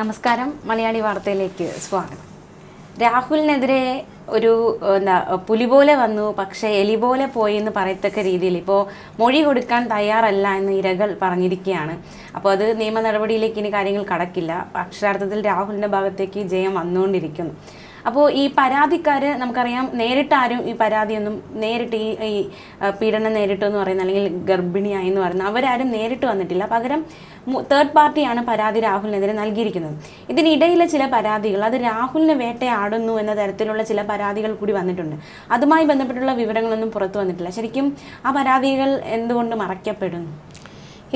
നമസ്കാരം. മലയാളി വാർത്തയിലേക്ക് സ്വാഗതം. രാഹുലിനെതിരെ ഒരു എന്താ പുലി പോലെ വന്നു പക്ഷേ എലി പോലെ പോയി എന്ന് പറയത്തക്ക രീതിയിൽ ഇപ്പോൾ മൊഴി കൊടുക്കാൻ തയ്യാറല്ല എന്ന് ഇരകൾ പറഞ്ഞിരിക്കുകയാണ്. അപ്പോൾ അത് നിയമ നടപടിയിലേക്ക് ഇനി കാര്യങ്ങൾ കടക്കില്ല. അക്ഷരാർത്ഥത്തിൽ രാഹുലിന്റെ ഭാഗത്തേക്ക് ജയം വന്നുകൊണ്ടിരിക്കുന്നു. അപ്പോൾ ഈ പരാതിക്കാർ നമുക്കറിയാം നേരിട്ട് ആരും ഈ പരാതിയൊന്നും നേരിട്ട് ഈ ഈ പീഡനം നേരിട്ടു എന്ന് പറയുന്ന അല്ലെങ്കിൽ ഗർഭിണിയായി എന്ന് പറയുന്ന അവരാരും നേരിട്ട് വന്നിട്ടില്ല. പകരം തേർഡ് പാർട്ടിയാണ് പരാതി രാഹുലിനെതിരെ നൽകിയിരിക്കുന്നത്. ഇതിനിടയിലെ ചില പരാതികൾ അത് രാഹുലിനെ വേട്ടയാടുന്നു എന്ന തരത്തിലുള്ള ചില പരാതികൾ കൂടി വന്നിട്ടുണ്ട്. അതുമായി ബന്ധപ്പെട്ടുള്ള വിവരങ്ങളൊന്നും പുറത്തു വന്നിട്ടില്ല. ശരിക്കും ആ പരാതികൾ എന്തുകൊണ്ട് മറയ്ക്കപ്പെടുന്നു?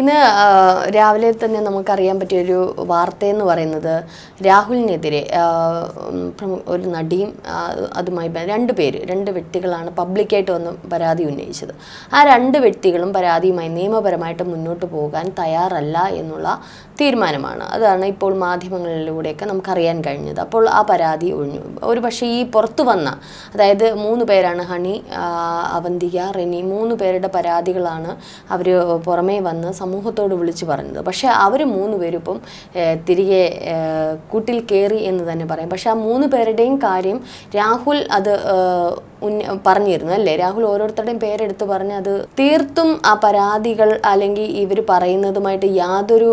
ഇന്ന് രാവിലെ തന്നെ നമുക്കറിയാൻ പറ്റിയൊരു വാർത്തയെന്ന് പറയുന്നത് രാഹുലിനെതിരെ ഒരു നടിയും അതുമായി രണ്ട് പേര് രണ്ട് വ്യക്തികളാണ് പബ്ലിക്കായിട്ട് വന്ന് പരാതി ഉന്നയിച്ചത്. ആ രണ്ട് വ്യക്തികളും പരാതിയുമായി നിയമപരമായിട്ട് മുന്നോട്ട് പോകാൻ തയ്യാറല്ല എന്നുള്ള തീരുമാനമാണ്. അതാണ് ഇപ്പോൾ മാധ്യമങ്ങളിലൂടെയൊക്കെ നമുക്കറിയാൻ കഴിഞ്ഞത്. അപ്പോൾ ആ പരാതി ഒഴിഞ്ഞു. ഒരു പക്ഷേ ഈ പുറത്തു വന്ന അതായത് മൂന്ന് പേരാണ് ഹണി അവന്തിക റെനി മൂന്ന് പേരുടെ പരാതികളാണ് അവർ പുറമേ വന്ന് സമൂഹത്തോട് വിളിച്ചു പറഞ്ഞത്. പക്ഷേ അവർ മൂന്ന് പേരിപ്പം തിരികെ കൂട്ടിൽ കയറി എന്ന് തന്നെ പറയാം. പക്ഷേ ആ മൂന്ന് പേരുടെയും കാര്യം രാഹുൽ അത് പറഞ്ഞിരുന്നു അല്ലേ? രാഹുൽ ഓരോരുത്തരുടെയും പേരെടുത്ത് പറഞ്ഞ് അത് തീർത്തും ആ പരാതികൾ അല്ലെങ്കിൽ ഇവർ പറയുന്നതുമായിട്ട് യാതൊരു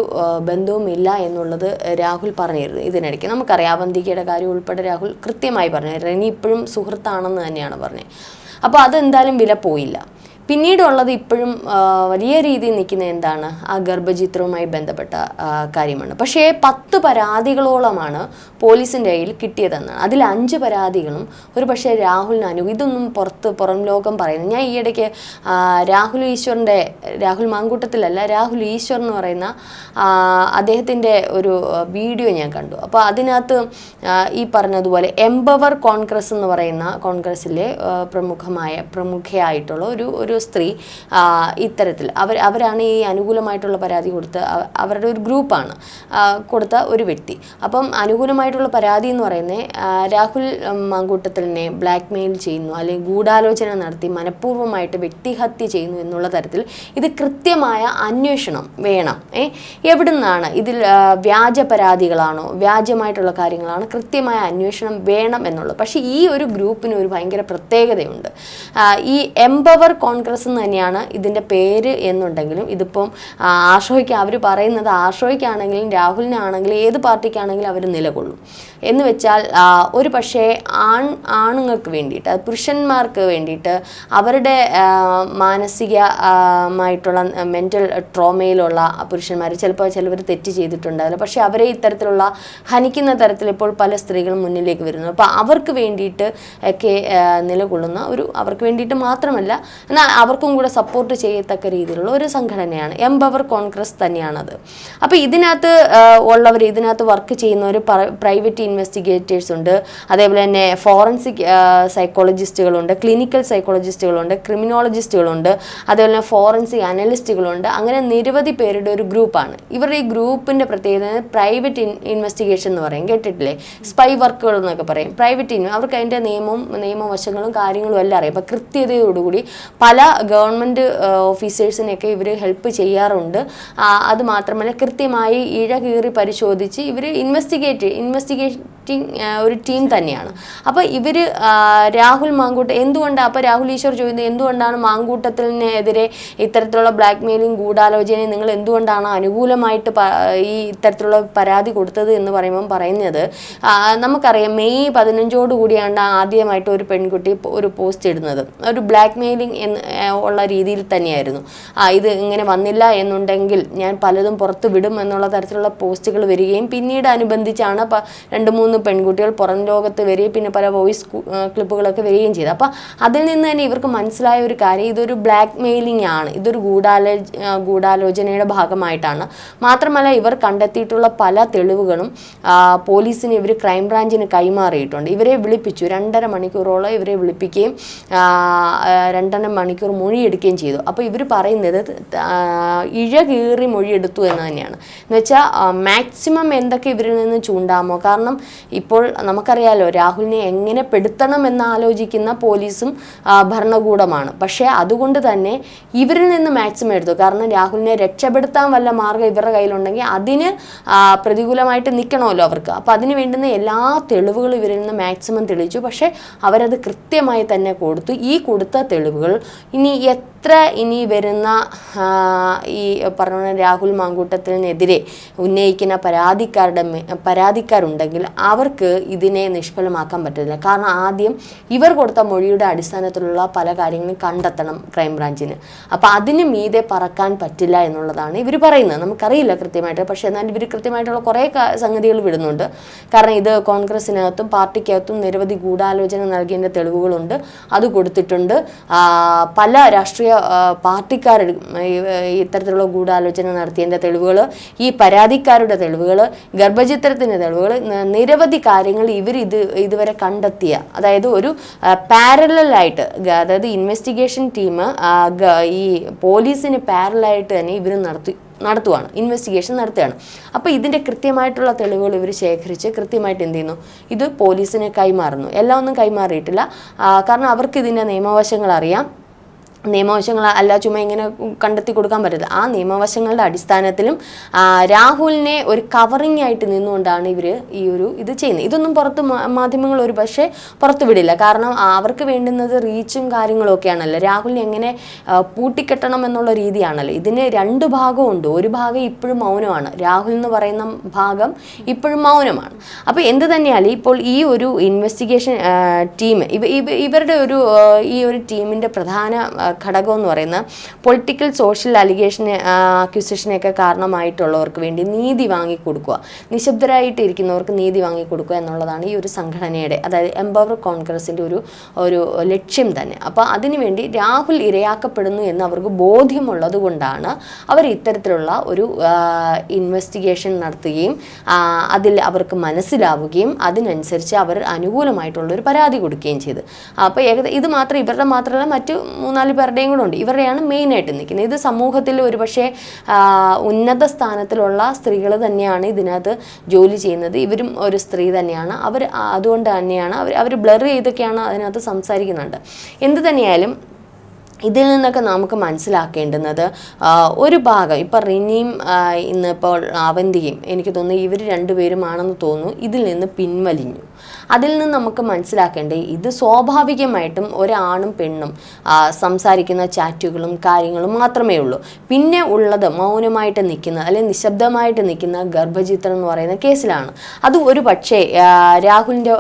ബന്ധവുമില്ല എന്നുള്ളത് രാഹുൽ പറഞ്ഞിരുന്നു. ഇതിനിടയ്ക്ക് നമുക്കറിയാം അവന്തികയുടെ കാര്യം ഉൾപ്പെടെ രാഹുൽ കൃത്യമായി പറഞ്ഞു. റെനി ഇപ്പോഴും സുഹൃത്താണെന്ന് തന്നെയാണ് പറഞ്ഞത്. അപ്പോൾ അതെന്തായാലും വില പോയില്ല. പിന്നീടുള്ളത് ഇപ്പോഴും വലിയ രീതിയിൽ നിൽക്കുന്ന എന്താണ്? ആ ഗർഭചിത്രവുമായി ബന്ധപ്പെട്ട കാര്യമാണ്. പക്ഷേ പത്ത് പരാതികളോളമാണ് പോലീസിന്റെ കയ്യിൽ കിട്ടിയതെന്നാണ് അതിൽ അഞ്ച് പരാതികളും ഒരു പക്ഷേ രാഹുലിന് അനു ഇതൊന്നും പുറത്ത് പുറം ലോകം പറയുന്നു ഞാൻ ഈയിടയ്ക്ക് രാഹുൽ ഈശ്വറിന്റെ രാഹുൽ മാങ്കൂട്ടത്തിലല്ല രാഹുൽ ഈശ്വർ എന്ന് പറയുന്ന അദ്ദേഹത്തിന്റെ ഒരു വീഡിയോ ഞാൻ കണ്ടു. അപ്പോൾ അതിനകത്ത് ഈ പറഞ്ഞതുപോലെ എംപവർ കോൺഗ്രസ് എന്ന് പറയുന്ന കോൺഗ്രസ്സിലെ പ്രമുഖമായ പ്രമുഖയായിട്ടുള്ള ഒരു ഒരു സ്ത്രീ ആ, ഇത്തരത്തിൽ. അവർ അവരാണ് ഈ അനുകൂലമായിട്ടുള്ള പരാതി കൊടുത്ത അവരുടെ ഒരു ഗ്രൂപ്പാണ് കൊടുത്ത ഒരു വ്യക്തി. അപ്പം അനുകൂലമായിട്ടുള്ള പരാതി എന്ന് പറയുന്നത് രാഹുൽ മാങ്കൂട്ടത്തിലിനെ ബ്ലാക്ക് മെയിൽ ചെയ്യുന്നു അല്ലെങ്കിൽ ഗൂഢാലോചന നടത്തി മനഃപൂർവമായിട്ട് വ്യക്തിഹത്യ ചെയ്യുന്നു എന്നുള്ള തരത്തിൽ ഇത് കൃത്യമായ അന്വേഷണം വേണം. ഏ എവിടുന്നാണ് ഇതിൽ വ്യാജ പരാതികളാണോ വ്യാജമായിട്ടുള്ള കാര്യങ്ങളാണ് കൃത്യമായ അന്വേഷണം വേണം എന്നുള്ളത്. പക്ഷേ ഈ ഒരു ഗ്രൂപ്പിന് ഒരു ഭയങ്കര പ്രത്യേകതയുണ്ട്. ഈ എംപവർ കോൺഗ്രസ് എന്ന് തന്നെയാണ് ഇതിന്റെ പേര് എന്നുണ്ടെങ്കിലും ഇതിപ്പം ആഷോയ്ക്ക് അവർ പറയുന്നത് ആഷോയ്ക്കാണെങ്കിലും രാഹുലിനാണെങ്കിലും ഏത് പാർട്ടിക്കാണെങ്കിലും അവർ നിലകൊള്ളും. എന്ന് വെച്ചാൽ ഒരു പക്ഷേ ആൺ ആണുങ്ങൾക്ക് വേണ്ടിയിട്ട് അത് പുരുഷന്മാർക്ക് വേണ്ടിയിട്ട് അവരുടെ മാനസികമായിട്ടുള്ള മാനസിക മെന്റൽ ട്രോമയിലുള്ള പുരുഷന്മാർ ചിലപ്പോൾ ചിലവർ തെറ്റ് ചെയ്തിട്ടുണ്ടാവില്ല പക്ഷേ അവരെ ഇത്തരത്തിലുള്ള ഹനിക്കുന്ന തരത്തിൽ ഇപ്പോൾ പല സ്ത്രീകളും മുന്നിലേക്ക് വരുന്നു. അപ്പോൾ അവർക്ക് വേണ്ടിയിട്ട് ഒക്കെ നിലകൊള്ളുന്ന ഒരു അവർക്ക് വേണ്ടിയിട്ട് മാത്രമല്ല എന്നാൽ അവർക്കും കൂടെ സപ്പോർട്ട് ചെയ്യത്തക്ക രീതിയിലുള്ള ഒരു സംഘടനയാണ്. എംപവർ കോൺഗ്രസ് തന്നെയാണത്. അപ്പോൾ ഇതിനകത്ത് ഉള്ളവർ ഇതിനകത്ത് വർക്ക് ചെയ്യുന്നവർ പ്രൈവറ്റ് ഇൻവെസ്റ്റിഗേറ്റേഴ്സ് ഉണ്ട്. അതേപോലെ തന്നെ ഫോറൻസിക് സൈക്കോളജിസ്റ്റുകളുണ്ട് ക്ലിനിക്കൽ സൈക്കോളജിസ്റ്റുകളുണ്ട് ക്രിമിനോളജിസ്റ്റുകളുണ്ട് അതേപോലെ തന്നെ ഫോറൻസിക് അനലിസ്റ്റുകളുണ്ട് അങ്ങനെ നിരവധി പേരുടെ ഒരു ഗ്രൂപ്പാണ്. ഇവരുടെ ഈ ഗ്രൂപ്പിന്റെ പ്രത്യേകത പ്രൈവറ്റ് ഇൻവെസ്റ്റിഗേഷൻ എന്ന് പറയും. കേട്ടിട്ടില്ലേ? സ്പൈ വർക്കുകൾ എന്നൊക്കെ പറയും. പ്രൈവറ്റ് അവർക്ക് അതിന്റെ നിയമവും നിയമവശങ്ങളും കാര്യങ്ങളും എല്ലാം അറിയാം. അപ്പോൾ കൃത്യതയോടുകൂടി പല ഗവൺമെന്റ് ഓഫീസേഴ്സിനെയൊക്കെ ഇവർ ഹെൽപ്പ് ചെയ്യാറുണ്ട്. അത് മാത്രമല്ല കൃത്യമായി ഇഴ കീറി പരിശോധിച്ച് ഇവർ ഇൻവെസ്റ്റിഗേറ്റ് ഇൻവെസ്റ്റിഗേറ്റിംഗ് ഒരു ടീം തന്നെയാണ്. അപ്പോൾ ഇവർ രാഹുൽ മാങ്കൂട്ട് എന്തുകൊണ്ട് അപ്പോൾ രാഹുൽ ഈശ്വർ ചോദിക്കുന്നത് എന്തുകൊണ്ടാണ് മാങ്കൂട്ടത്തിനെതിരെ ഇത്തരത്തിലുള്ള ബ്ലാക്ക് മെയിലിംഗ് ഗൂഢാലോചനയും നിങ്ങൾ എന്തുകൊണ്ടാണ് അനുകൂലമായിട്ട് ഈ ഇത്തരത്തിലുള്ള പരാതി കൊടുത്തത് എന്ന് പറയുമ്പം പറയുന്നത്? നമുക്കറിയാം മെയ് പതിനഞ്ചോട് കൂടിയാണ് ആദ്യമായിട്ട് ഒരു പെൺകുട്ടി ഒരു പോസ്റ്റ് ഇടുന്നത്. ഒരു ബ്ലാക്ക് മെയിലിംഗ് എന്ന് ഉള്ള രീതിയിൽ തന്നെയായിരുന്നു. ആ ഇത് ഇങ്ങനെ വന്നില്ല എന്നുണ്ടെങ്കിൽ ഞാൻ പലതും പുറത്ത് വിടും എന്നുള്ള തരത്തിലുള്ള പോസ്റ്റുകൾ വരികയും പിന്നീട് അനുബന്ധിച്ചാണ് രണ്ട് മൂന്ന് പെൺകുട്ടികൾ പുറം ലോകത്ത് വരികയും പിന്നെ പല വോയിസ് ക്ലിപ്പുകളൊക്കെ വരികയും ചെയ്തു അപ്പോൾ അതിൽ നിന്ന് തന്നെ ഇവർക്ക് മനസ്സിലായ ഒരു കാര്യം ഇതൊരു ബ്ലാക്ക് മെയിലിംഗ് ആണ്. ഇതൊരു ഗൂഢാലോ ഗൂഢാലോചനയുടെ ഭാഗമായിട്ടാണ്. മാത്രമല്ല ഇവർ കണ്ടെത്തിയിട്ടുള്ള പല തെളിവുകളും പോലീസിന് ഇവർ ക്രൈംബ്രാഞ്ചിന് കൈമാറിയിട്ടുണ്ട്. ഇവരെ വിളിപ്പിച്ചു. രണ്ടര മണിക്കൂറോളം ഇവരെ വിളിപ്പിക്കുകയും രണ്ടര മണി മണിക്കൂർ മൊഴിയെടുക്കുകയും ചെയ്തു. അപ്പോൾ ഇവർ പറയുന്നത് ഇഴ കീറി മൊഴിയെടുത്തു എന്ന് തന്നെയാണ്. എന്ന് വെച്ചാൽ മാക്സിമം എന്തൊക്കെ ഇവരിൽ നിന്ന് ചൂണ്ടാമോ? കാരണം ഇപ്പോൾ നമുക്കറിയാലോ രാഹുലിനെ എങ്ങനെ പെടുത്തണം എന്ന് ആലോചിക്കുന്ന പോലീസും ഭരണകൂടമാണ്. പക്ഷേ അതുകൊണ്ട് തന്നെ ഇവരിൽ നിന്ന് മാക്സിമം എടുത്തു. കാരണം രാഹുലിനെ രക്ഷപ്പെടുത്താൻ വല്ല മാർഗം ഇവരുടെ കയ്യിലുണ്ടെങ്കിൽ അതിന് പ്രതികൂലമായിട്ട് നിൽക്കണമല്ലോ അവർക്ക്. അപ്പോൾ അതിന് വേണ്ടുന്ന എല്ലാ തെളിവുകളും ഇവരിൽ നിന്ന് മാക്സിമം തെളിയിച്ചു. പക്ഷേ അവരത് കൃത്യമായി തന്നെ കൊടുത്തു. ഈ കൊടുത്ത തെളിവുകൾ ഇനി എത്ര ഇനി വരുന്ന ഈ പറഞ്ഞ രാഹുൽ മാങ്കൂട്ടത്തിനെതിരെ ഉന്നയിക്കുന്ന പരാതിക്കാരുടെ പരാതിക്കാരുണ്ടെങ്കിൽ അവർക്ക് ഇതിനെ നിഷ്ഫലമാക്കാൻ പറ്റില്ല കാരണം ആദ്യം ഇവർ കൊടുത്ത മൊഴിയുടെ അടിസ്ഥാനത്തിലുള്ള പല കാര്യങ്ങളും കണ്ടെത്തണം ക്രൈംബ്രാഞ്ചിന്. അപ്പോൾ അതിന് മീതെ പറക്കാൻ പറ്റില്ല എന്നുള്ളതാണ് ഇവർ പറയുന്നത്. നമുക്കറിയില്ല കൃത്യമായിട്ട്. പക്ഷേ എന്നാൽ ഇവർ കൃത്യമായിട്ടുള്ള കുറേ സംഗതികൾ വിടുന്നുണ്ട്. കാരണം ഇത് കോൺഗ്രസിനകത്തും പാർട്ടിക്കകത്തും നിരവധി ഗൂഢാലോചന നൽകേണ്ട തെളിവുകളുണ്ട്. അത് കൊടുത്തിട്ടുണ്ട്. പല രാഷ്ട്രീയ ആ, പാർട്ടിക്കാർ ഇത്തരത്തിലുള്ള ഗൂഢാലോചന നടത്തിയതിന്റെ തെളിവുകൾ ഈ പരാതിക്കാരുടെ തെളിവുകൾ ഗർഭചിത്രത്തിന്റെ തെളിവുകൾ നിരവധി കാര്യങ്ങൾ ഇവർ ഇത് ഇതുവരെ കണ്ടെത്തിയ അതായത് ഒരു പാരലായിട്ട് അതായത് ഇൻവെസ്റ്റിഗേഷൻ ടീം ഈ പോലീസിന് പാരലായിട്ട് തന്നെ ഇവർ നടത്തി നടത്തുവാണ് ഇൻവെസ്റ്റിഗേഷൻ നടത്തുകയാണ്. അപ്പോൾ ഇതിന്റെ കൃത്യമായിട്ടുള്ള തെളിവുകൾ ഇവർ ശേഖരിച്ച് കൃത്യമായിട്ട് എന്ത് ചെയ്യുന്നു? ഇത് പോലീസിന് കൈമാറുന്നു. എല്ലാം ഒന്നും കൈമാറിയിട്ടില്ല. കാരണം അവർക്ക് ഇതിന്റെ നിയമവശങ്ങൾ അറിയാം നിയമവശങ്ങൾ അല്ല ചുമ ഇങ്ങനെ കണ്ടെത്തി കൊടുക്കാൻ പറ്റില്ല ആ നിയമവശങ്ങളുടെ അടിസ്ഥാനത്തിലും രാഹുലിനെ ഒരു കവറിങ് ആയിട്ട് നിന്നുകൊണ്ടാണ് ഇവർ ഈ ഒരു ഇത് ചെയ്യുന്നത്. ഇതൊന്നും പുറത്ത് മാധ്യമങ്ങൾ ഒരു പക്ഷേ പുറത്ത് വിടില്ല. കാരണം അവർക്ക് വേണ്ടുന്നത് റീച്ചും കാര്യങ്ങളും ഒക്കെയാണല്ലോ. രാഹുലിനെ എങ്ങനെ പൂട്ടിക്കെട്ടണം എന്നുള്ള രീതിയാണല്ലോ. ഇതിന് രണ്ട് ഭാഗമുണ്ട് ഒരു ഭാഗം ഇപ്പോഴും മൗനമാണ്. രാഹുൽ എന്ന് പറയുന്ന ഭാഗം ഇപ്പോഴും മൗനമാണ്. അപ്പോൾ എന്ത് തന്നെയാലും ഇപ്പോൾ ഈ ഒരു ഇൻവെസ്റ്റിഗേഷൻ ടീം ഇവ ഇവ- ഇവരുടെ ഒരു ഈ ഒരു ടീമിന്റെ പ്രധാന ഘടകം എന്ന് പറയുന്നത് പൊളിറ്റിക്കൽ സോഷ്യൽ അലിഗേഷന് അക്യൂസേഷനൊക്കെ കാരണമായിട്ടുള്ളവർക്ക് വേണ്ടി നീതി വാങ്ങിക്കൊടുക്കുക. നിശബ്ദരായിട്ട് ഇരിക്കുന്നവർക്ക് നീതി വാങ്ങിക്കൊടുക്കുക എന്നുള്ളതാണ് ഈ ഒരു സംഘടനയുടെ അതായത് എംപവർ കോൺഗ്രസിന്റെ ഒരു ഒരു ലക്ഷ്യം തന്നെ. അപ്പോൾ അതിനുവേണ്ടി രാഹുൽ ഇരയാക്കപ്പെടുന്നു എന്ന് അവർക്ക് ബോധ്യമുള്ളത് കൊണ്ടാണ് അവർ ഇത്തരത്തിലുള്ള ഒരു ഇൻവെസ്റ്റിഗേഷൻ നടത്തുകയും അതിൽ അവർക്ക് മനസ്സിലാവുകയും അതിനനുസരിച്ച് അവർ അനുകൂലമായിട്ടുള്ള ഒരു പരാതി കൊടുക്കുകയും ചെയ്തു. അപ്പോൾ ഏകദേശം ഇത് മാത്രം ഇവരുടെ മാത്രമല്ല മറ്റു മൂന്നാൽ പേരുടെയും കൂടെ ഉണ്ട്. ഇവരുടെയാണ് മെയിനായിട്ട് നിൽക്കുന്നത്. ഇത് സമൂഹത്തിൽ ഒരുപക്ഷെ ഉന്നത സ്ഥാനത്തിലുള്ള സ്ത്രീകൾ തന്നെയാണ് ഇതിനകത്ത് ജോലി ചെയ്യുന്നത്. ഇവരും ഒരു സ്ത്രീ തന്നെയാണ്. അവർ അതുകൊണ്ട് തന്നെയാണ് അവർ അവർ ബ്ലർ ചെയ്തൊക്കെയാണ് അതിനകത്ത് സംസാരിക്കുന്നുണ്ട്. എന്ത് തന്നെയായാലും ഇതിൽ നിന്നൊക്കെ നമുക്ക് മനസ്സിലാക്കേണ്ടുന്നത് ഒരു ഭാഗം. ഇപ്പം റിനിയും ഇന്നിപ്പോൾ അവന്തിയും എനിക്ക് തോന്നുന്നു ഇവർ രണ്ടുപേരുമാണെന്ന് തോന്നുന്നു ഇതിൽ നിന്ന് പിൻവലിഞ്ഞു. അതിൽ നിന്ന് നമുക്ക് മനസ്സിലാക്കേണ്ടത് ഇത് സ്വാഭാവികമായിട്ടും ഒരാണും പെണ്ണും സംസാരിക്കുന്ന ചാറ്റുകളും കാര്യങ്ങളും മാത്രമേ ഉള്ളൂ. പിന്നെ ഉള്ളത് മൗനമായിട്ട് നിൽക്കുന്ന അല്ലെങ്കിൽ നിശബ്ദമായിട്ട് നിൽക്കുന്ന ഗർഭചിത്രം എന്ന് പറയുന്ന കേസിലാണ്. അത് ഒരു പക്ഷേ രാഹുലിന്റെ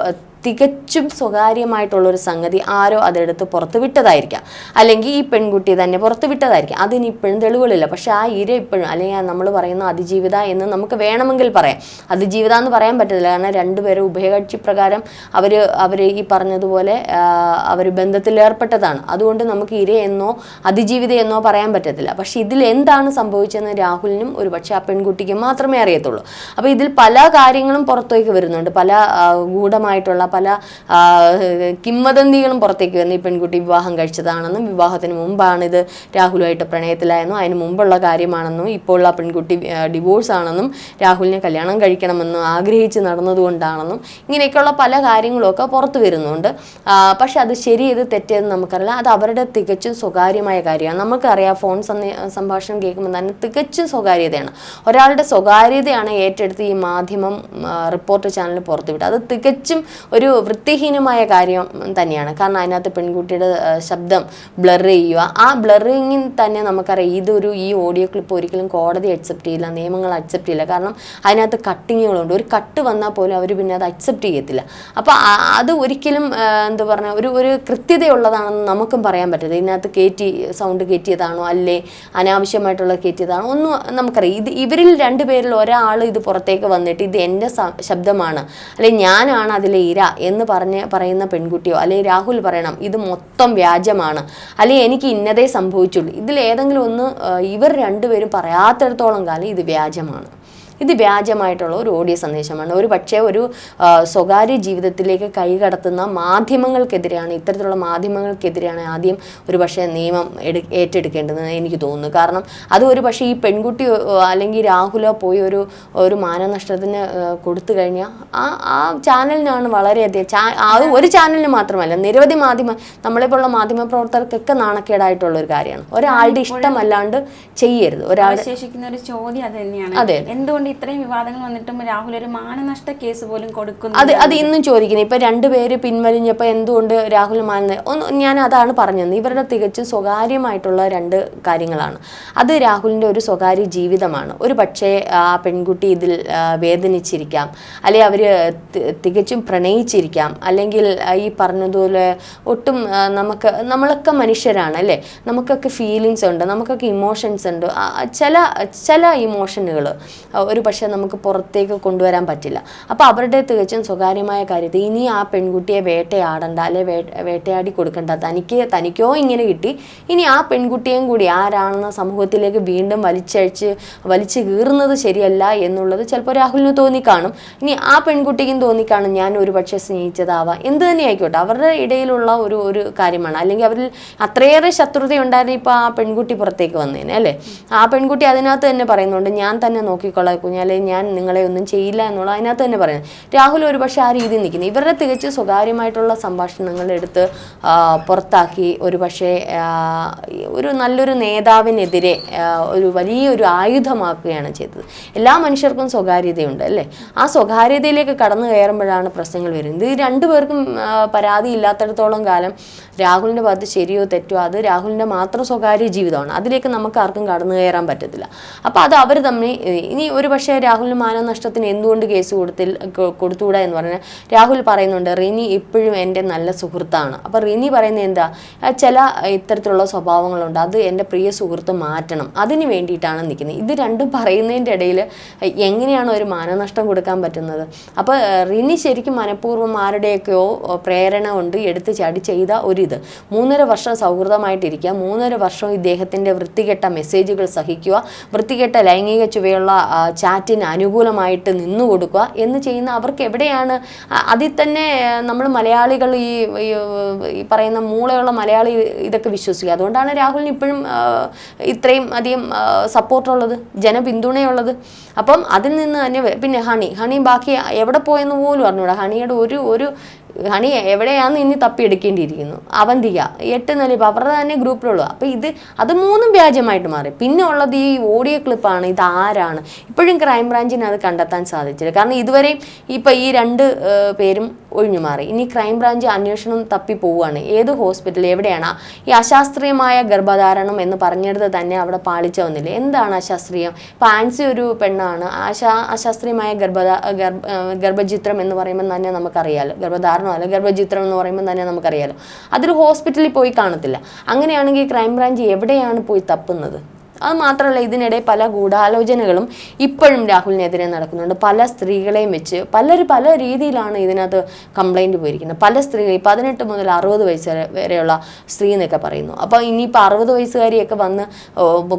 തികച്ചും സ്വകാര്യമായിട്ടുള്ള ഒരു സംഗതി ആരോ അതെടുത്ത് പുറത്ത് വിട്ടതായിരിക്കാം. അല്ലെങ്കിൽ ഈ പെൺകുട്ടി തന്നെ പുറത്തുവിട്ടതായിരിക്കാം അതിന് ഇപ്പോഴും തെളിവുകളില്ല. പക്ഷേ ആ ഇര ഇപ്പോഴും അല്ലെങ്കിൽ നമ്മൾ പറയുന്ന അതിജീവിത എന്ന് നമുക്ക് വേണമെങ്കിൽ പറയാം. അതിജീവിത എന്ന് പറയാൻ പറ്റത്തില്ല. കാരണം രണ്ടുപേരും ഉഭയകക്ഷി പ്രകാരം അവർ അവർ ഈ പറഞ്ഞതുപോലെ അവർ ബന്ധത്തിൽ ഏർപ്പെട്ടതാണ്. അതുകൊണ്ട് നമുക്ക് ഇര എന്നോ അതിജീവിത എന്നോ പറയാൻ പറ്റത്തില്ല. പക്ഷേ ഇതിൽ എന്താണ് സംഭവിച്ചതെന്ന് രാഹുലിനും ഒരു ആ പെൺകുട്ടിക്ക് മാത്രമേ അറിയത്തുള്ളൂ. അപ്പോൾ ഇതിൽ പല കാര്യങ്ങളും പുറത്തേക്ക് വരുന്നുണ്ട്. പല ഗൂഢമായിട്ടുള്ള പല കിംവദന്തികളും പുറത്തേക്ക് വരുന്നു ഈ പെൺകുട്ടി വിവാഹം കഴിച്ചതാണെന്നും വിവാഹത്തിന് മുമ്പാണ് ഇത് രാഹുലുമായിട്ട് പ്രണയത്തിലായെന്നും അതിന് മുമ്പുള്ള കാര്യമാണെന്നും ഇപ്പോൾ ആ പെൺകുട്ടി ഡിവോഴ്സ് ആണെന്നും രാഹുലിനെ കല്യാണം കഴിക്കണമെന്നും ആഗ്രഹിച്ച് നടന്നതുകൊണ്ടാണെന്നും ഇങ്ങനെയൊക്കെയുള്ള പല കാര്യങ്ങളൊക്കെ പുറത്തു വരുന്നുണ്ട്. പക്ഷെ അത് ശരി ഇത് തെറ്റേതെന്ന് നമുക്കറിയില്ല. അത് അവരുടെ തികച്ചും സ്വകാര്യമായ കാര്യമാണ്. നമുക്കറിയാം ഫോൺ സംഭാഷണം കേൾക്കുമ്പോൾ തന്നെ തികച്ചും സ്വകാര്യതയാണ്. ഒരാളുടെ സ്വകാര്യതയാണ് ഏറ്റെടുത്ത് ഈ മാധ്യമം റിപ്പോർട്ട് ചാനൽ പുറത്തുവിട്ടത്. അത് തികച്ചും ഒരു വൃത്തിഹീനമായ കാര്യം തന്നെയാണ്. കാരണം അതിനകത്ത് പെൺകുട്ടിയുടെ ശബ്ദം ബ്ലർ ചെയ്യുക. ആ ബ്ലറിങ്ങിൽ തന്നെ നമുക്കറിയാം ഇതൊരു ഈ ഓഡിയോ ക്ലിപ്പ് ഒരിക്കലും കോടതി അക്സെപ്റ്റ് ചെയ്യില്ല നിയമങ്ങൾ അക്സെപ്റ്റ് ചെയ്യില്ല. കാരണം അതിനകത്ത് കട്ടിങ്ങുകളുണ്ട് ഒരു കട്ട് വന്നാൽ പോലും അവർ പിന്നെ അത് അക്സെപ്റ്റ് ചെയ്യത്തില്ല. അപ്പോൾ അത് ഒരിക്കലും എന്താ പറയുക ഒരു ഒരു കൃത്യതയുള്ളതാണെന്ന് നമുക്കും പറയാൻ പറ്റില്ല. ഇതിനകത്ത് കയറ്റി സൗണ്ട് കയറ്റിയതാണോ അല്ലേ അനാവശ്യമായിട്ടുള്ള കയറ്റിയതാണോ ഒന്നും നമുക്കറിയാം. ഇത് ഇവരിൽ രണ്ടുപേരിൽ ഒരാൾ ഇത് പുറത്തേക്ക് വന്നിട്ട് ഇത് എന്റെ ശബ്ദമാണ്. അല്ലെ ഞാനാണ് അതിലെ ഇര. എന്ന് പറഞ്ഞ് പറയുന്ന പെൺകുട്ടിയോ അല്ലെങ്കിൽ രാഹുൽ പറയണം ഇത് മൊത്തം വ്യാജമാണ്. അല്ലെങ്കിൽ എനിക്ക് ഇന്നതേ സംഭവിച്ചുള്ളൂ. ഇതിൽ ഏതെങ്കിലും ഒന്ന് ഇവർ രണ്ടുപേരും പറയാത്തിടത്തോളം കാലം ഇത് വ്യാജമാണ്. ഇത് വ്യാജമായിട്ടുള്ള ഒരു ഓഡിയോ സന്ദേശമാണ്. ഒരു പക്ഷേ ഒരു സ്വകാര്യ ജീവിതത്തിലേക്ക് കൈകടത്തുന്ന മാധ്യമങ്ങൾക്കെതിരെയാണ് ഇത്തരത്തിലുള്ള മാധ്യമങ്ങൾക്കെതിരെയാണ് ആദ്യം ഒരു പക്ഷേ നിയമം എടു ഏറ്റെടുക്കേണ്ടതെന്ന് എനിക്ക് തോന്നുന്നു. കാരണം അത് ഒരു പക്ഷേ ഈ പെൺകുട്ടി അല്ലെങ്കിൽ രാഹുലോ പോയി ഒരു ഒരു മാനനഷ്ടത്തിന് കൊടുത്തു കഴിഞ്ഞാൽ ആ ആ ചാനലിനാണ് വളരെയധികം ചാ അത് ഒരു ചാനലിന് മാത്രമല്ല നിരവധി മാധ്യമ നമ്മളെപ്പോലുള്ള മാധ്യമ പ്രവർത്തകർക്കൊക്കെ നാണക്കേടായിട്ടുള്ള ഒരു കാര്യമാണ്. ഒരാളുടെ ഇഷ്ടമല്ലാണ്ട് ചെയ്യരുത്. ഒരാൾ ശേഷിക്കുന്ന ഒരു ചോദ്യം അത് തന്നെയാണ്. അതെ. എന്തുകൊണ്ട് ഇത്രയും വിവാദങ്ങൾ വന്നിട്ടും രാഹുൽ ഒരു മാനനഷ്ട കേസ് പോലും കൊടുക്കുന്നു അത് അത് ഇന്നും ചോദിക്കുന്നത് ഇപ്പൊ രണ്ടുപേര് പിൻവലിഞ്ഞപ്പോൾ എന്തുകൊണ്ട് രാഹുൽ മാനന ഒന്ന് ഞാൻ അതാണ് പറഞ്ഞത്. ഇവരുടെ തികച്ചും സ്വകാര്യമായിട്ടുള്ള രണ്ട് കാര്യങ്ങളാണ്. അത് രാഹുലിന്റെ ഒരു സ്വകാര്യ ജീവിതമാണ്. ഒരു പക്ഷേ ആ പെൺകുട്ടി ഇതിൽ വേദനിച്ചിരിക്കാം. അല്ലെങ്കിൽ അവർ തികച്ചും പ്രണയിച്ചിരിക്കാം. അല്ലെങ്കിൽ ഈ പറഞ്ഞതുപോലെ ഒട്ടും നമുക്ക് നമ്മളൊക്കെ മനുഷ്യരാണ് അല്ലേ? നമുക്കൊക്കെ ഫീലിങ്സ് ഉണ്ട് നമുക്കൊക്കെ ഇമോഷൻസ് ഉണ്ട്. ചില ചില ഇമോഷനുകൾ ഒരു പക്ഷേ നമുക്ക് പുറത്തേക്ക് കൊണ്ടുവരാൻ പറ്റില്ല. അപ്പോൾ അവരുടെ തികച്ചും സ്വകാര്യമായ കാര്യത്തിൽ ഇനി ആ പെൺകുട്ടിയെ വേട്ടയാടണ്ട അല്ലെ വേട്ടയാടി കൊടുക്കണ്ട. തനിക്ക് തനിക്കോ ഇങ്ങനെ കിട്ടി. ഇനി ആ പെൺകുട്ടിയെയും കൂടി ആരാണെന്ന സമൂഹത്തിലേക്ക് വീണ്ടും വലിച്ചഴിച്ച് വലിച്ചു കീറുന്നത് ശരിയല്ല എന്നുള്ളത് ചിലപ്പോൾ രാഹുലിന് തോന്നിക്കാണും. ഇനി ആ പെൺകുട്ടിക്കും തോന്നിക്കാണും ഞാൻ ഒരു പക്ഷേ സ്നേഹിച്ചതാവാം. എന്ത് തന്നെ ആയിക്കോട്ടെ അവരുടെ ഇടയിലുള്ള ഒരു ഒരു കാര്യമാണ്. അല്ലെങ്കിൽ അവരിൽ അത്രയേറെ ശത്രുത ഉണ്ടായിരുന്നു ഇപ്പോൾ ആ പെൺകുട്ടി പുറത്തേക്ക് വന്നേനെ അല്ലേ? ആ പെൺകുട്ടി അതിനകത്ത് തന്നെ പറയുന്നുണ്ട് ഞാൻ തന്നെ നോക്കിക്കൊള്ളാം കുഞ്ഞാലെ ഞാൻ നിങ്ങളെ ഒന്നും ചെയ്യില്ല എന്നുള്ള അതിനകത്ത് തന്നെ പറയുന്നത് രാഹുൽ ഒരു പക്ഷേ ആ രീതിയിൽ നിൽക്കുന്നു. ഇവരുടെ തികച്ച് സ്വകാര്യമായിട്ടുള്ള സംഭാഷണങ്ങൾ എടുത്ത് പുറത്താക്കി. ഒരു പക്ഷേ ഒരു നല്ലൊരു നേതാവിനെതിരെ ഒരു വലിയൊരു ആയുധമാക്കുകയാണ് ചെയ്തത്. എല്ലാ മനുഷ്യർക്കും സ്വകാര്യതയുണ്ട് അല്ലേ? ആ സ്വകാര്യതയിലേക്ക് കടന്നു കയറുമ്പോഴാണ് പ്രശ്നങ്ങൾ വരുന്നത്. ഇത് രണ്ടുപേർക്കും പരാതി ഇല്ലാത്തിടത്തോളം കാലം രാഹുലിന്റെ ഭാഗത്ത് ശരിയോ തെറ്റോ അത് രാഹുലിന്റെ മാത്രം സ്വകാര്യ ജീവിതമാണ്. അതിലേക്ക് നമുക്ക് ആർക്കും കടന്നു കയറാൻ പറ്റത്തില്ല. അപ്പോൾ അത് അവർ തമ്മിൽ ഇനി ഒരു പക്ഷേ രാഹുലിന് മാനനഷ്ടത്തിന് എന്തുകൊണ്ട് കേസ് കൊടുത്തിൽ കൊടുത്തുകൂടാ എന്ന് പറഞ്ഞാൽ രാഹുൽ പറയുന്നുണ്ട് റിനി ഇപ്പോഴും എന്റെ നല്ല സുഹൃത്താണ്. അപ്പോൾ റിനി പറയുന്നത് എന്താ? ചില ഇത്തരത്തിലുള്ള സ്വഭാവങ്ങളുണ്ട് അത് എന്റെ പ്രിയ സുഹൃത്ത് മാറ്റണം അതിന് വേണ്ടിയിട്ടാണ് നിൽക്കുന്നത്. ഇത് രണ്ടും പറയുന്നതിന്റെ ഇടയിൽ എങ്ങനെയാണ് ഒരു മാനനഷ്ടം കൊടുക്കാൻ പറ്റുന്നത്? അപ്പോൾ റിനി ശരിക്കും മനഃപൂർവം ആരുടെയൊക്കെയോ പ്രേരണ കൊണ്ട് എടുത്ത് ചാടി ചെയ്ത ഒരിത്. മൂന്നര വർഷം സൗഹൃദമായിട്ടിരിക്കുക മൂന്നര വർഷം ഇദ്ദേഹത്തിന്റെ വൃത്തികെട്ട മെസ്സേജുകൾ സഹിക്കുക വൃത്തികെട്ട ലൈംഗിക ചുവയുള്ള ചാറ്റിന് അനുകൂലമായിട്ട് നിന്നു കൊടുക്കുക എന്ന് ചെയ്യുന്ന അവർക്ക് എവിടെയാണ്? അതിൽ തന്നെ നമ്മൾ മലയാളികൾ ഈ, ഈ പറയുന്ന മൂളയുള്ള മലയാളി ഇതൊക്കെ വിശ്വസിക്കുക. അതുകൊണ്ടാണ് രാഹുലിന് ഇപ്പോഴും ഇത്രയും അധികം സപ്പോർട്ടുള്ളത് ജനപിന്തുണയുള്ളത്. അപ്പം അതിൽ നിന്ന് തന്നെ പിന്നെ ഹണി ഹണി ബാക്കി എവിടെ പോയെന്ന് പോലും അറിഞ്ഞൂടാ. ഹണിയുടെ ഒരു ഒരു ഹണി എവിടെയാന്ന് ഇനി തപ്പിയെടുക്കേണ്ടിയിരിക്കുന്നു. അവന്തിക എട്ട് നില ഇപ്പം അവരുടെ തന്നെ ഗ്രൂപ്പിലുള്ളൂ അപ്പോൾ ഇത് അത് മൂന്നും വ്യാജമായിട്ട് മാറി. പിന്നെ ഉള്ളത് ഈ ഓഡിയോ ക്ലിപ്പാണ് ഇത് ആരാണ്? ഇപ്പോഴും ക്രൈംബ്രാഞ്ചിന് അത് കണ്ടെത്താൻ സാധിച്ചില്ല. കാരണം ഇതുവരെയും ഇപ്പം ഈ രണ്ട് പേരും ഒഴിഞ്ഞു മാറി. ഇനി ക്രൈംബ്രാഞ്ച് അന്വേഷണം തപ്പി പോവുകയാണ്. ഏത് ഹോസ്പിറ്റൽ എവിടെയാണ്? ഈ അശാസ്ത്രീയമായ ഗർഭധാരണം എന്ന് പറഞ്ഞെടുത്ത് തന്നെ അവിടെ പാളിച്ച വന്നില്ല? എന്താണ് അശാസ്ത്രീയം? ഇപ്പം ആൻസി ഒരു പെണ്ണാണ്. ആശാ അശാസ്ത്രീയമായ ഗർഭധാ ഗർഭ ഗർഭചിത്രം എന്ന് പറയുമ്പോൾ തന്നെ നമുക്കറിയാലോ. ഗർഭധാരണം അല്ല ഗർഭചിത്രം എന്ന് പറയുമ്പോൾ തന്നെ നമുക്കറിയാലോ. അതൊരു ഹോസ്പിറ്റലിൽ പോയി കാണത്തില്ല. അങ്ങനെയാണെങ്കിൽ ക്രൈംബ്രാഞ്ച് എവിടെയാണ് പോയി തപ്പുന്നത്? അത് മാത്രമല്ല ഇതിനിടെ പല ഗൂഢാലോചനകളും ഇപ്പോഴും രാഹുലിനെതിരെ നടക്കുന്നുണ്ട്. പല സ്ത്രീകളെയും വെച്ച് പലരും പല രീതിയിലാണ് ഇതിനകത്ത് കംപ്ലൈന്റ് പോയിരിക്കുന്നത്. പല സ്ത്രീകൾ പതിനെട്ട് മുതൽ അറുപത് വയസ്സ് വരെയുള്ള സ്ത്രീ എന്നൊക്കെ പറയുന്നു. അപ്പോൾ ഇനിയിപ്പോൾ അറുപത് വയസ്സുകാരിയൊക്കെ വന്ന്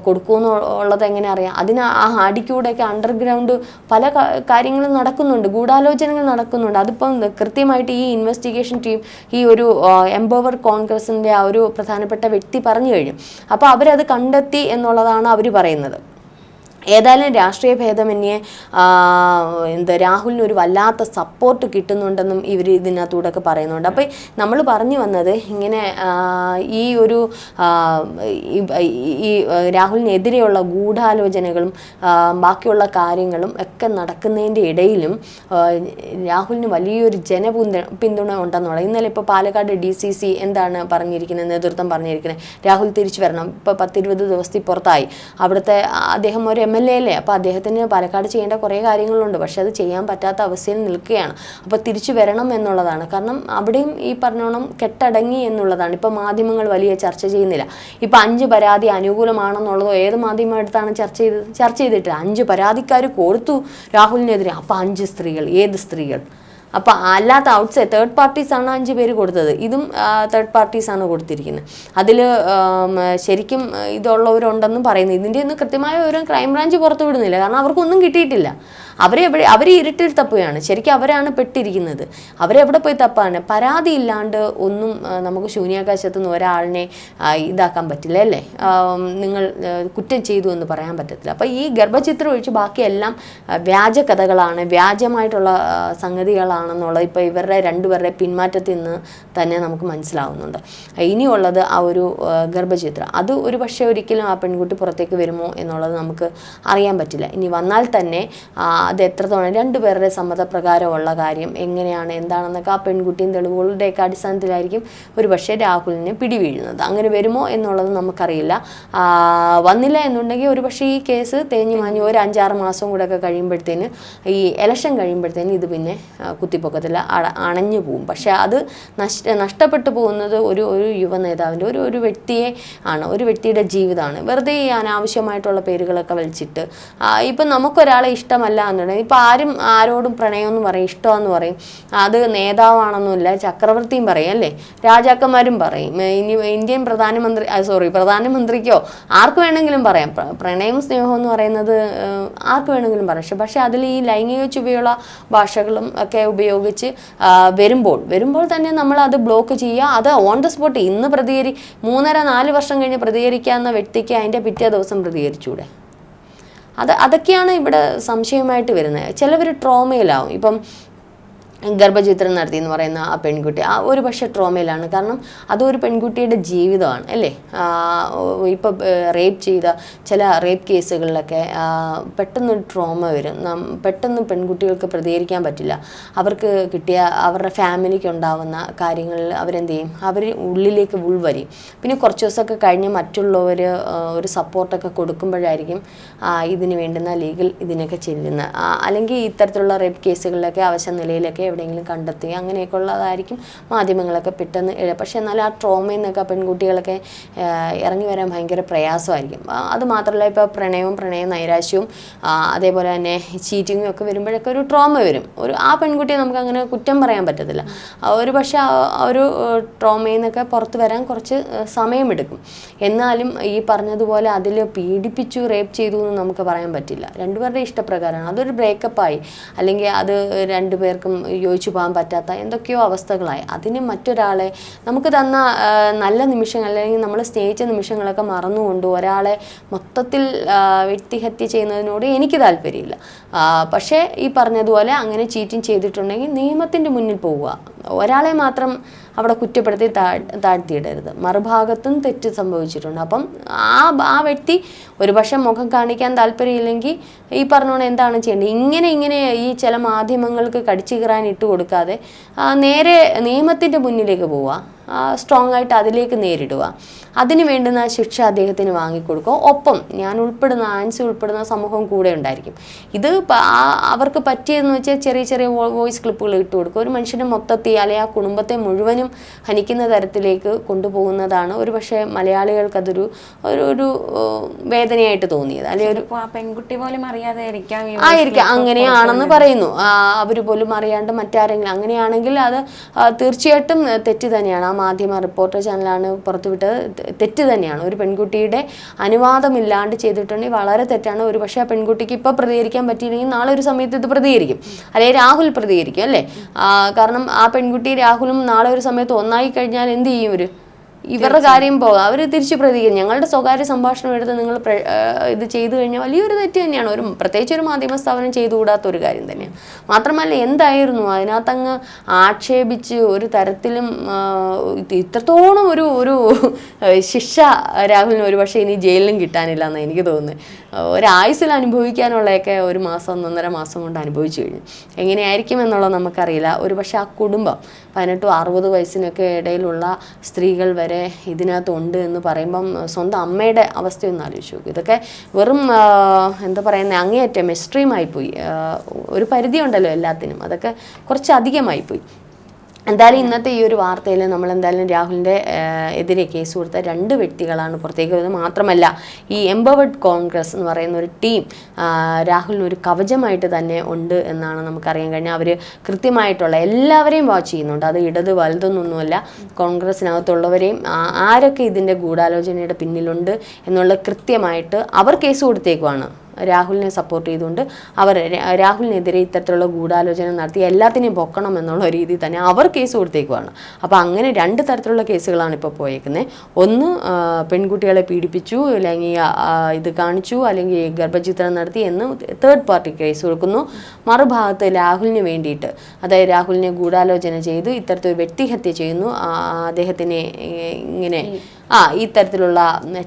കൊടുക്കുമെന്ന് ഉള്ളത് എങ്ങനെ അറിയാം? അതിന് ആ അടിക്കൂടെയൊക്കെ അണ്ടർഗ്രൗണ്ട് പല കാര്യങ്ങളും നടക്കുന്നുണ്ട്. ഗൂഢാലോചനകൾ നടക്കുന്നുണ്ട്. അതിപ്പം കൃത്യമായിട്ട് ഈ ഇൻവെസ്റ്റിഗേഷൻ ടീം ഈ ഒരു എംപവർ കോൺഗ്രസിന്റെ ആ ഒരു പ്രധാനപ്പെട്ട വ്യക്തി പറഞ്ഞു കഴിഞ്ഞു. അപ്പോൾ അവരത് കണ്ടെത്തി എന്നുള്ളതാണ് അവർ പറയുന്നത്. ഏതായാലും രാഷ്ട്രീയ ഭേദമന്യേ എന്താ രാഹുലിന് ഒരു വല്ലാത്ത സപ്പോർട്ട് കിട്ടുന്നുണ്ടെന്നും ഇവർ ഇതിനകത്തൂടെയൊക്കെ പറയുന്നുണ്ട്. അപ്പോൾ നമ്മൾ പറഞ്ഞു വന്നത് ഇങ്ങനെ ഈ ഒരു ഈ രാഹുലിനെതിരെയുള്ള ഗൂഢാലോചനകളും ബാക്കിയുള്ള കാര്യങ്ങളും ഒക്കെ നടക്കുന്നതിന്റെ ഇടയിലും രാഹുലിന് വലിയൊരു ജനപിന്തുണ പിന്തുണ ഉണ്ടെന്നുള്ള ഇന്നലെ ഇപ്പോൾ പാലക്കാട് ഡി സി സി എന്താണ് പറഞ്ഞിരിക്കുന്നത് നേതൃത്വം പറഞ്ഞിരിക്കുന്നത്? രാഹുൽ തിരിച്ചു വരണം. ഇപ്പോൾ പത്തിരുപത് ദിവസത്തിൽ പുറത്തായി. അവിടുത്തെ അദ്ദേഹം ഒരു എം എൽ എ അല്ലേ? അപ്പോൾ അദ്ദേഹത്തിന് പാലക്കാട് ചെയ്യേണ്ട കുറേ കാര്യങ്ങളുണ്ട്. പക്ഷേ അത് ചെയ്യാൻ പറ്റാത്ത അവസ്ഥയിൽ നിൽക്കുകയാണ്. അപ്പോൾ തിരിച്ചു വരണം എന്നുള്ളതാണ്. കാരണം അവിടെയും ഈ പറഞ്ഞോണം കെട്ടടങ്ങി എന്നുള്ളതാണ്. ഇപ്പോൾ മാധ്യമങ്ങൾ വലിയ ചർച്ച ചെയ്യുന്നില്ല. ഇപ്പോൾ അഞ്ച് പരാതി അനുകൂലമാണെന്നുള്ളതോ ഏത് മാധ്യമം എടുത്താണ് ചർച്ച ചെയ്ത് ചർച്ച ചെയ്തിട്ട് അഞ്ച് പരാതിക്കാർ കൊടുത്തു രാഹുലിനെതിരെ. അപ്പോൾ അഞ്ച് സ്ത്രീകൾ ഏത് സ്ത്രീകൾ? അപ്പോൾ അല്ലാത്ത ഔട്ട് സൈഡ് തേർഡ് പാർട്ടീസ് ആണ് അഞ്ച് പേര് കൊടുത്തത്. ഇതും തേർഡ് പാർട്ടീസ് ആണ് കൊടുത്തിരിക്കുന്നത് അതിൽ ശരിക്കും ഇതുള്ളവരുണ്ടെന്നും പറയുന്നു. ഇതിന്റെ ഒന്നും കൃത്യമായ ഒരു ക്രൈംബ്രാഞ്ച് പുറത്തു വിടുന്നില്ല കാരണം അവർക്കൊന്നും കിട്ടിയിട്ടില്ല. അവരെ എവിടെ അവർ ഇരുട്ടിൽ തപ്പുകയാണ്. ശരിക്കും അവരാണ് പെട്ടിരിക്കുന്നത്. അവരെവിടെ പോയി തപ്പാണ്? പരാതി ഇല്ലാണ്ട് ഒന്നും നമുക്ക് ശൂന്യാകാശത്തു നിന്ന് ഒരാളിനെ ഇതാക്കാൻ പറ്റില്ല അല്ലേ? നിങ്ങൾ കുറ്റം ചെയ്തു എന്ന് പറയാൻ പറ്റത്തില്ല. അപ്പോൾ ഈ ഗർഭചിത്രം ഒഴിച്ച് ബാക്കിയെല്ലാം വ്യാജ കഥകളാണ് വ്യാജമായിട്ടുള്ള സംഗതികളാണെന്നുള്ളത് ഇപ്പോൾ ഇവരുടെ രണ്ടുപേരുടെ പിന്മാറ്റത്തിൽ നിന്ന് തന്നെ നമുക്ക് മനസ്സിലാവുന്നുണ്ട്. ഇനിയുള്ളത് ആ ഒരു ഗർഭചിത്രം അത് ഒരു പക്ഷേ ഒരിക്കലും ആ പെൺകുട്ടി പുറത്തേക്ക് വരുമോ എന്നുള്ളത് നമുക്ക് അറിയാൻ പറ്റില്ല. ഇനി വന്നാൽ തന്നെ അത് എത്രത്തോളം രണ്ടുപേരുടെ സമ്മതപ്രകാരമുള്ള കാര്യം എങ്ങനെയാണ്? എന്താണെന്നൊക്കെ ആ പെൺകുട്ടിയും തെളിവുകളുടെയൊക്കെ അടിസ്ഥാനത്തിലായിരിക്കും ഒരു പക്ഷേ രാഹുലിന് പിടിവീഴുന്നത്. അങ്ങനെ വരുമോ എന്നുള്ളത് നമുക്കറിയില്ല. വന്നില്ല എന്നുണ്ടെങ്കിൽ ഒരു പക്ഷേ ഈ കേസ് തേഞ്ഞു മാഞ്ഞു ഒരു അഞ്ചാറ് മാസം കൂടെ ഒക്കെ കഴിയുമ്പോഴത്തേന് ഈ ഇലക്ഷൻ കഴിയുമ്പോഴത്തേന് ഇത് പിന്നെ കുത്തിപ്പൊക്കത്തിൽ അണഞ്ഞു പോകും. പക്ഷേ അത് നഷ്ട നഷ്ടപ്പെട്ടു പോകുന്നത് ഒരു ഒരു യുവ നേതാവിന്റെ ഒരു ഒരു വ്യക്തിയെ ആണ്. ഒരു വ്യക്തിയുടെ ജീവിതമാണ്. വെറുതെ ഈ അനാവശ്യമായിട്ടുള്ള പേരുകളൊക്കെ വലിച്ചിട്ട് ഇപ്പം നമുക്കൊരാളെ ഇഷ്ടമല്ല എന്നുണ്ടെങ്കിൽ ഇപ്പം ആരും ആരോടും പ്രണയമെന്ന് പറയും ഇഷ്ടമെന്ന് പറയും. അത് നേതാവാണെന്നില്ല ചക്രവർത്തിയും പറയും അല്ലേ? രാജാക്കന്മാരും പറയും. ഇനി ഇന്ത്യൻ പ്രധാനമന്ത്രി സോറി പ്രധാനമന്ത്രിക്കോ ആർക്ക് വേണമെങ്കിലും പറയാം. പ്രണയം സ്നേഹം എന്ന് പറയുന്നത് ആർക്ക് വേണമെങ്കിലും പറയാം. പക്ഷെ പക്ഷേ അതിൽ ഈ ലൈംഗിക ചുവയുള്ള ഭാഷകളും ഒക്കെ ഉപയോഗിച്ച് വരുമ്പോൾ വരുമ്പോൾ തന്നെ നമ്മൾ അത് ബ്ലോക്ക് ചെയ്യുക. അത് ഓൺ ദ സ്പോട്ട് ഇന്ന് പ്രതികരി മൂന്നര നാല് വർഷം കഴിഞ്ഞ് പ്രതികരിക്കാവുന്ന വ്യക്തിക്ക് അതിന്റെ പിറ്റേ ദിവസം പ്രതികരിച്ചൂടെ? അത് അതൊക്കെയാണ് ഇവിടെ സംശയമായിട്ട് വരുന്നത്. ചിലവർ ട്രോമയിലാവും ഇപ്പം ഗർഭചിത്രം നടത്തി എന്ന് പറയുന്ന ആ പെൺകുട്ടി. ആ ഒരു പക്ഷെ ട്രോമയിലാണ് കാരണം അതൊരു പെൺകുട്ടിയുടെ ജീവിതമാണ് അല്ലേ? ഇപ്പം റേപ്പ് ചെയ്ത ചില റേപ്പ് കേസുകളിലൊക്കെ പെട്ടെന്ന് ട്രോമ വരും. പെട്ടെന്ന് പെൺകുട്ടികൾക്ക് പ്രതികരിക്കാൻ പറ്റില്ല. അവർക്ക് കിട്ടിയ അവരുടെ ഫാമിലിക്ക് ഉണ്ടാവുന്ന കാര്യങ്ങളിൽ അവരെന്ത് ചെയ്യും? അവർ ഉള്ളിലേക്ക് ഉൾവരും പിന്നെ കുറച്ച് ദിവസമൊക്കെ കഴിഞ്ഞ് മറ്റുള്ളവർ ഒരു സപ്പോർട്ടൊക്കെ കൊടുക്കുമ്പോഴായിരിക്കും ഇതിന് വേണ്ടുന്ന ലീഗൽ ഇതിനൊക്കെ ചെല്ലുന്നത്. അല്ലെങ്കിൽ ഇത്തരത്തിലുള്ള റേപ്പ് കേസുകളിലൊക്കെ അവശ നിലയിലൊക്കെ എവിടെയെങ്കിലും കണ്ടെത്തി അങ്ങനെയൊക്കെ ഉള്ളതായിരിക്കും മാധ്യമങ്ങളൊക്കെ പെട്ടെന്ന് പക്ഷേ എന്നാൽ ആ ട്രോമയിൽ നിന്നൊക്കെ പെൺകുട്ടികളൊക്കെ ഇറങ്ങി വരാൻ ഭയങ്കര പ്രയാസമായിരിക്കും. അത് മാത്രമല്ല ഇപ്പോൾ പ്രണയവും പ്രണയ നൈരാശ്യവും അതേപോലെ തന്നെ ചീറ്റിങ്ങും ഒക്കെ വരുമ്പോഴൊക്കെ ഒരു ട്രോമ വരും. ഒരു ആ പെൺകുട്ടിയെ നമുക്ക് അങ്ങനെ കുറ്റം പറയാൻ പറ്റത്തില്ല. ഒരു പക്ഷേ ഒരു ട്രോമയിൽ നിന്നൊക്കെ പുറത്ത് വരാൻ കുറച്ച് സമയമെടുക്കും. എന്നാലും ഈ പറഞ്ഞതുപോലെ അതിൽ പീഡിപ്പിച്ചു റേപ്പ് ചെയ്തു എന്ന് നമുക്ക് പറയാൻ പറ്റില്ല. രണ്ടുപേരുടെ ഇഷ്ടപ്രകാരമാണ്. അതൊരു ബ്രേക്കപ്പായി അല്ലെങ്കിൽ അത് രണ്ടുപേർക്കും യോജിച്ചു പോകാൻ പറ്റാത്ത എന്തൊക്കെയോ അവസ്ഥകളായി. അതിന് മറ്റൊരാളെ നമുക്ക് തന്ന നല്ല നിമിഷങ്ങൾ അല്ലെങ്കിൽ നമ്മൾ സ്നേഹിച്ച നിമിഷങ്ങളൊക്കെ മറന്നുകൊണ്ട് ഒരാളെ മൊത്തത്തിൽ വ്യക്തിഹത്യ ചെയ്യുന്നതിനോട് എനിക്ക് താല്പര്യമില്ല. പക്ഷേ ഈ പറഞ്ഞതുപോലെ അങ്ങനെ ചീറ്റിംഗ് ചെയ്തിട്ടുണ്ടെങ്കിൽ നിയമത്തിന്റെ മുന്നിൽ പോവുക. ഒരാളെ മാത്രം അവിടെ കുറ്റപ്പെടുത്തി താഴ്ത്തിയിടരുത്. മറുഭാഗത്തും തെറ്റ് സംഭവിച്ചിട്ടുണ്ട്. അപ്പം ആ ആ വ്യക്തി ഒരു പക്ഷേ മുഖം കാണിക്കാൻ താല്പര്യമില്ലെങ്കിൽ ഈ പറഞ്ഞോണം എന്താണ് ചെയ്യേണ്ടത്? ഇങ്ങനെ ഇങ്ങനെ ഈ ചില മാധ്യമങ്ങൾക്ക് കടിച്ചു കീറാൻ ഇട്ട് കൊടുക്കാതെ നേരെ നിയമത്തിന്റെ മുന്നിലേക്ക് പോവുക. സ്ട്രോങ് ആയിട്ട് അതിലേക്ക് നേരിടുക. അതിന് വേണ്ടുന്ന ശിക്ഷ അദ്ദേഹത്തിന് വാങ്ങിക്കൊടുക്കുക ഒപ്പം ഞാൻ ഉൾപ്പെടുന്ന ആൻസി ഉൾപ്പെടുന്ന സമൂഹം കൂടെ ഉണ്ടായിരിക്കും. ഇത് അവർക്ക് പറ്റിയെന്ന് വെച്ചാൽ ചെറിയ ചെറിയ വോയിസ് ക്ലിപ്പുകൾ ഇട്ട് കൊടുക്കുക ഒരു മനുഷ്യനെ മൊത്തത്തിൽ അല്ലെങ്കിൽ ആ കുടുംബത്തെ മുഴുവനും ഹനിക്കുന്ന തരത്തിലേക്ക് കൊണ്ടുപോകുന്നതാണ്. ഒരു പക്ഷേ മലയാളികൾക്കതൊരു ഒരു ഒരു വേദനയായിട്ട് തോന്നിയത്. അല്ലെങ്കിൽ ഒരു പെൺകുട്ടി പോലും അറിയാതെ ആയിരിക്കാം അങ്ങനെയാണെന്ന് പറയുന്നു. അവർ പോലും അറിയാണ്ട് മറ്റാരെങ്കിലും. അങ്ങനെയാണെങ്കിൽ അത് തീർച്ചയായിട്ടും തെറ്റ് തന്നെയാണ്. ആ മാധ്യമ റിപ്പോർട്ടർ ചാനലാണ് പുറത്തുവിട്ടത്. തെറ്റ് തന്നെയാണ്. ഒരു പെൺകുട്ടിയുടെ അനുവാദമില്ലാണ്ട് ചെയ്തിട്ടുണ്ടെങ്കിൽ വളരെ തെറ്റാണ്. ഒരു പക്ഷേ ആ പെൺകുട്ടിക്ക് ഇപ്പോൾ പ്രതികരിക്കാൻ പറ്റിയില്ലെങ്കിൽ നാളെ ഒരു സമയത്ത് ഇത് പ്രതികരിക്കും. അല്ലെങ്കിൽ രാഹുൽ പ്രതികരിക്കും അല്ലേ? കാരണം ആ പെൺകുട്ടി രാഹുലും നാളെ ഒരു സമയത്ത് ഒന്നായി കഴിഞ്ഞാൽ എന്ത് ചെയ്യും ഒരു ഇവരുടെ കാര്യം പോകാം. അവർ തിരിച്ച് പ്രതികരിക്കും. ഞങ്ങളുടെ സ്വകാര്യ സംഭാഷണം എടുത്ത് നിങ്ങൾ ഇത് ചെയ്തു കഴിഞ്ഞാൽ വലിയൊരു തെറ്റ് തന്നെയാണ്. ഒരു പ്രത്യേകിച്ച് ഒരു മാധ്യമ സ്ഥാപനം ചെയ്തുകൂടാത്ത ഒരു കാര്യം തന്നെയാണ്. മാത്രമല്ല എന്തായിരുന്നു അതിനകത്തങ്ങ് ആക്ഷേപിച്ച് ഒരു തരത്തിലും ഇത്രത്തോളം ഒരു ഒരു ശിക്ഷ രാഹുലിന് ഒരു പക്ഷേ ഇനി ജയിലിലും കിട്ടാനില്ല എന്ന് എനിക്ക് തോന്നുന്നത്. ഒരായുസിൽ അനുഭവിക്കാനുള്ളതൊക്കെ ഒരു മാസം ഒന്നൊന്നര മാസം കൊണ്ട് അനുഭവിച്ചു കഴിഞ്ഞു. എങ്ങനെയായിരിക്കും എന്നുള്ളത് നമുക്കറിയില്ല. ഒരു പക്ഷേ ആ കുടുംബം പതിനെട്ടും അറുപത് വയസ്സിനൊക്കെ ഇടയിലുള്ള സ്ത്രീകൾ വരെ ഇതിനകത്തുണ്ട് എന്ന് പറയുമ്പം സ്വന്തം അമ്മയുടെ അവസ്ഥയൊന്ന് ആലോചിച്ച് നോക്കും. ഇതൊക്കെ വെറും എന്താ പറയുന്നത് അങ്ങേയറ്റം എക്സ്ട്രീമായിപ്പോയി ഒരു പരിധിയുണ്ടല്ലോ എല്ലാത്തിനും. അതൊക്കെ കുറച്ച് അധികമായി പോയി എന്തായാലും ഇന്നത്തെ ഈ ഒരു വാർത്തയിൽ നമ്മൾ എന്തായാലും രാഹുലിന്റെ എതിരെ കേസ് കൊടുത്ത രണ്ട് വ്യക്തികളാണ് പുറത്തേക്ക് വരുന്നത്. മാത്രമല്ല ഈ എംപവേർഡ് കോൺഗ്രസ് എന്ന് പറയുന്ന ഒരു ടീം രാഹുലിന് ഒരു കവചമായിട്ട് തന്നെ ഉണ്ട് എന്നാണ് നമുക്കറിയാൻ കഴിഞ്ഞാൽ അവർ കൃത്യമായിട്ടുള്ള എല്ലാവരെയും വാച്ച് ചെയ്യുന്നുണ്ട്. അത് ഇടത് വലുതൊന്നൊന്നുമല്ല കോൺഗ്രസിനകത്തുള്ളവരെയും ആരൊക്കെ ഇതിന്റെ ഗൂഢാലോചനയുടെ പിന്നിലുണ്ട് എന്നുള്ള കൃത്യമായിട്ട് അവർ കേസ് കൊടുത്തേക്കുവാണ്. രാഹുലിനെ സപ്പോർട്ട് ചെയ്തുകൊണ്ട് അവർ രാഹുലിനെതിരെ ഇത്തരത്തിലുള്ള ഗൂഢാലോചന നടത്തി എല്ലാത്തിനെയും പൊക്കണം എന്നുള്ള രീതിയിൽ തന്നെ അവർ കേസ് കൊടുത്തേക്കുവാണ്. അപ്പോൾ അങ്ങനെ രണ്ട് തരത്തിലുള്ള കേസുകളാണ് ഇപ്പോൾ പോയേക്കുന്നത് ഒന്ന് പെൺകുട്ടികളെ പീഡിപ്പിച്ചു അല്ലെങ്കിൽ ഇത് കാണിച്ചു അല്ലെങ്കിൽ ഗർഭചിത്രം നടത്തി എന്ന് തേർഡ് പാർട്ടി കേസ് കൊടുക്കുന്നു. മറുഭാഗത്ത് രാഹുലിന് വേണ്ടിയിട്ട് അതായത് രാഹുലിനെ ഗൂഢാലോചന ചെയ്തു ഇത്തരത്തിൽ വ്യക്തിഹത്യ ചെയ്യുന്നു. അദ്ദേഹത്തിനെ ഇങ്ങനെ ആ ഈ തരത്തിലുള്ള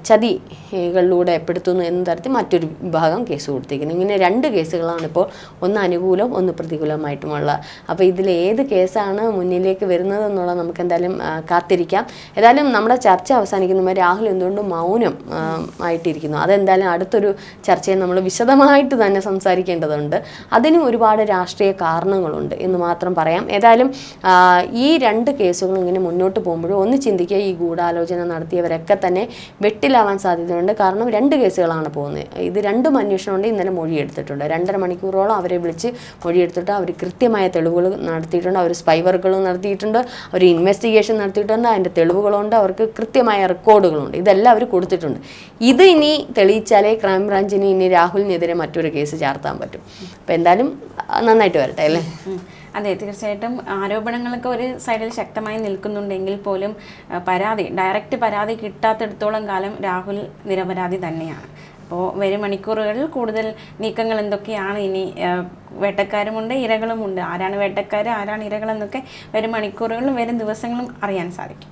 ചതികളിലൂടെ പെടുത്തുന്നു എന്ന തരത്തിൽ മറ്റൊരു വിഭാഗം കേസ് കൊടുത്തിരിക്കുന്നു. ഇങ്ങനെ രണ്ട് കേസുകളാണ് ഇപ്പോൾ ഒന്ന് അനുകൂലം ഒന്ന് പ്രതികൂലമായിട്ടുമുള്ള അപ്പോൾ ഇതിൽ ഏത് കേസാണ് മുന്നിലേക്ക് വരുന്നത് എന്നുള്ളത് നമുക്ക് എന്തായാലും കാത്തിരിക്കാം. ഏതായാലും നമ്മുടെ ചർച്ച അവസാനിക്കുന്ന രാഹുൽ എന്തുകൊണ്ടും മൗനം ആയിട്ടിരിക്കുന്നു. അതെന്തായാലും അടുത്തൊരു ചർച്ചയിൽ നമ്മൾ വിശദമായിട്ട് തന്നെ സംസാരിക്കേണ്ടതുണ്ട്. അതിനും ഒരുപാട് രാഷ്ട്രീയ കാരണങ്ങളുണ്ട് എന്ന് മാത്രം പറയാം. ഏതായാലും ഈ രണ്ട് കേസുകളും ഇങ്ങനെ മുന്നോട്ട് പോകുമ്പോഴും ഒന്ന് ചിന്തിക്കുക ഈ ഗൂഢാലോചന നടത്തിയവരൊക്കെ തന്നെ വെട്ടിലാവാൻ സാധ്യതയുണ്ട്. കാരണം രണ്ട് കേസുകളാണ് പോകുന്നത്. ഇത് രണ്ടും അന്വേഷണമുണ്ട് ഇന്നലെ മൊഴിയെടുത്തിട്ടുണ്ട്. രണ്ടര മണിക്കൂറോളം അവരെ വിളിച്ച് മൊഴിയെടുത്തിട്ട് അവർ കൃത്യമായ തെളിവുകൾ നടത്തിയിട്ടുണ്ട്. അവർ സ്പൈ വർക്കുകൾ നടത്തിയിട്ടുണ്ട്. അവർ ഇൻവെസ്റ്റിഗേഷൻ നടത്തിയിട്ടുണ്ട്. അതിന്റെ തെളിവുകളുണ്ട്. അവർക്ക് കൃത്യമായ റെക്കോർഡുകളുണ്ട് ഇതെല്ലാം അവർ കൊടുത്തിട്ടുണ്ട്. ഇത് ഇനി തെളിയിച്ചാലേ ക്രൈംബ്രാഞ്ചിന് ഇനി രാഹുലിനെതിരെ മറ്റൊരു കേസ് ചാർത്താൻ പറ്റും. അപ്പോൾ എന്തായാലും നന്നായിട്ട് വരട്ടെ അല്ലേ. അതെ തീർച്ചയായിട്ടും ആരോപണങ്ങളൊക്കെ ഒരു സൈഡിൽ ശക്തമായി നിൽക്കുന്നുണ്ടെങ്കിൽ പോലും പരാതി ഡയറക്റ്റ് പരാതി കിട്ടാത്തിടത്തോളം കാലം രാഹുൽ നിരപരാധി തന്നെയാണ്. അപ്പോൾ വരും മണിക്കൂറുകളിൽ കൂടുതൽ നീക്കങ്ങൾ എന്തൊക്കെയാണ് ഇനി വേട്ടക്കാരുമുണ്ട് ഇരകളുമുണ്ട്. ആരാണ് വേട്ടക്കാർ ആരാണ് ഇരകളെന്നൊക്കെ വരും മണിക്കൂറുകളിലും വരും ദിവസങ്ങളും അറിയാൻ സാധിക്കും.